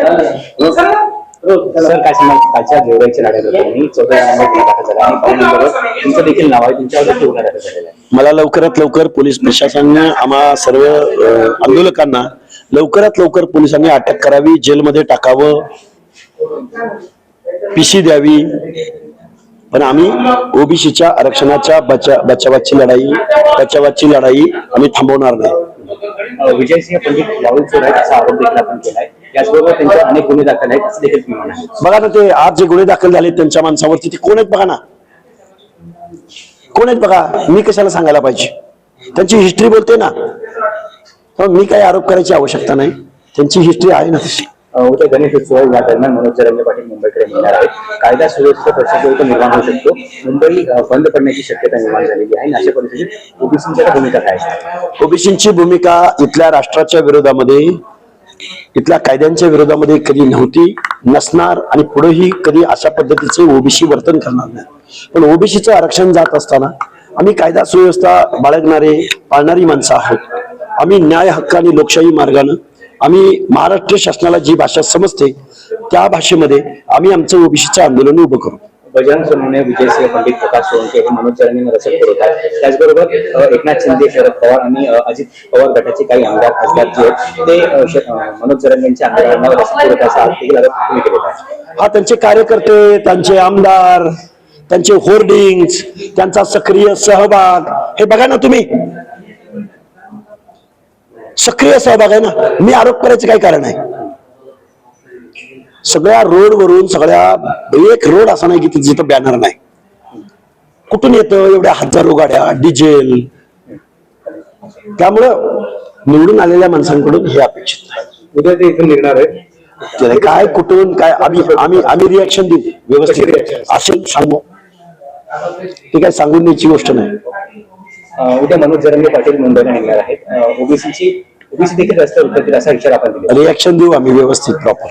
Sir काय सांगाल? कालच्या होती. आणि चौदा झाला आणि तुमचं देखील नाव आहे. तुमच्यावर गुन्हा दाखल झालेला आहे. मला लवकरात लवकर पोलीस प्रशासनाने आम्हा सर्व अ, आंदोलकांना लवकरात लवकर पोलिसांनी अटक करावी जेलमध्ये टाकावं पिशी द्यावी. पण आम्ही ओबीसीच्या आरक्षणाच्या बचा बचावाची लढाई बचावाची लढाई आम्ही थांबवणार नाही. अं, विजयसिंह पंडित यावेळी चोर आहेत असा आरोप देखील आपण केलाय. त्याचबरोबर त्यांच्यावर अनेक गुन्हे दाखल आहेत असं देखील म्हणाले बघा ना ते आज जे गुन्हे दाखल झाले त्यांच्या माणसावरती ते कोण आहेत बघा ना? कोण आहेत बघा? मी कशाला सांगायला पाहिजे? त्यांची हिस्ट्री बोलते ना. मी काही आरोप करायची आवश्यकता नाही. त्यांची हिस्ट्री आहे ना तशी. उद्या गणेश उत्सव या दरम्यान मनोज जरंगे पाटील मुंबईकडे मिळणार आहेत. कायदा सुव्यवस्थेचा प्रश्न जो तो निर्माण होऊ शकतो. मुंबई बंद पडण्याची शक्यता निर्माण झालेली आहे. अशा परिस्थितीत ओबीसींच्या भूमिका काय? ओबीसींची भूमिका इथल्या राष्ट्राच्या विरोधामध्ये इथल्या कायद्यांच्या विरोधामध्ये कधी नव्हती नसणार आणि पुढेही कधी अशा पद्धतीचे ओबीसी वर्तन करणार नाही. पण ओबीसीचं आरक्षण जात असताना आम्ही कायदा सुव्यवस्था बाळगणारे पाळणारी माणसं आहोत. आम्ही न्याय हक्क आणि लोकशाही मार्गानं आम्ही महाराष्ट्र शासनाला जी भाषा समजते त्या भाषेमध्ये आम्ही आमचं ओबीसीचं आंदोलन उभं करू. बजरंग सोनवणे विजयसिंह पंडित प्रकाश सोळंके हे मनोज जरंगेंना रसद पुरवतात त्याचबरोबर एकनाथ शिंदे शरद पवार आणि अजित पवार गटाचे काही आमदार खासदार जे आहेत ते अ, मनोज आमदारांना रसद पुरवण्याचा देखील हा त्यांचे कार्यकर्ते त्यांचे आमदार त्यांचे होर्डिंग त्यांचा सक्रिय सहभाग हे बघा ना तुम्ही. सक्रिय सहभाग आहे ना? मी आरोप करायचं काय कारण आहे. सगळ्या रोडवरून सगळ्या एक रोड असा नाही की तिथे जिथं बॅनर नाही. कुठून येतं एवढ्या हजारो गाड्या डिझेल. त्यामुळं निवडून आलेल्या माणसांकडून हे अपेक्षित आहे उद्या ते इथून निघणार आहे काय कुठून काय आम्ही आम्ही आम्ही रिॲक्शन देऊ. व्यवस्थित असेल सांगू. ती काय सांगून द्यायची गोष्ट नाही. उद्या मनोज जरंगे पाटील मुंबईला निघणार आहेत. ओबीसीची ओबीसी देखील रस्त्यावर उतरतील असा विचार आपण रिॲक्शन देऊ आम्ही व्यवस्थित प्रॉपर